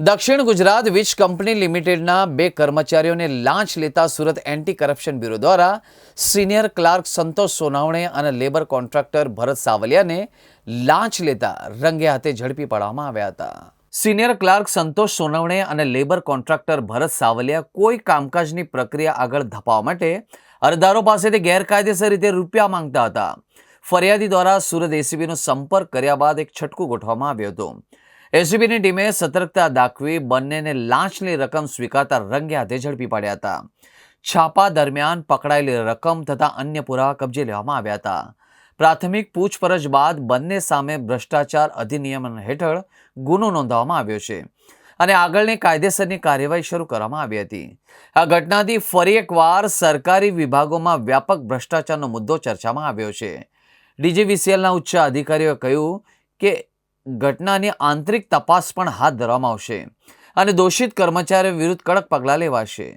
દક્ષિણ ગુજરાત વીજ કંપની લિમિટેડના બે કર્મચારીઓને લાંચ લેતા સુરત એન્ટી કરપ્શન બ્યુરો દ્વારા સિનિયર ક્લાર્ક સંતોષ સોનાવણે અને લેબર કોન્ટ્રાક્ટર ભરત સાવલિયાને લાંચ લેતા રંગે હાથે ઝડપી પાડવામાં આવ્યા હતા. સિનિયર ક્લાર્ક સંતોષ સોનાવણે અને લેબર કોન્ટ્રાક્ટર ભરત સાવલિયા કોઈ કામકાજની પ્રક્રિયા આગળ ધપાવવા માટે અરજદારો પાસેથી ગેરકાયદેસર રીતે રૂપિયા માંગતા હતા. ફરિયાદી દ્વારા સુરત એસીબીનો સંપર્ક કર્યા બાદ એક છટકું ગોઠવવામાં આવ્યો હતું. એસીબીની ટીમે સતર્કતા દાખવી બંનેને લાંચની રકમ સ્વીકારતા રંગે હાથે ઝડપી પાડ્યા હતા. છાપા દરમિયાન પકડાયેલી રકમ તથા અન્ય પુરાવા કબજે લેવામાં આવ્યા હતા. પ્રાથમિક પૂછપરછ બાદ બંને સામે ભ્રષ્ટાચાર અધિનિયમ હેઠળ ગુનો નોંધવામાં આવ્યો છે અને આગળની કાયદેસરની કાર્યવાહી શરૂ કરવામાં આવી હતી. આ ઘટનાથી ફરી એકવાર સરકારી વિભાગોમાં વ્યાપક ભ્રષ્ટાચારનો મુદ્દો ચર્ચામાં આવ્યો છે. ડીજીવીસીએલના ઉચ્ચ અધિકારીઓએ કહ્યું કે ઘટનાની આંતરિક તપાસ પણ હાથ ધરવામાં આવશે અને દોષિત કર્મચારીઓ વિરુદ્ધ કડક પગલાં લેવાશે.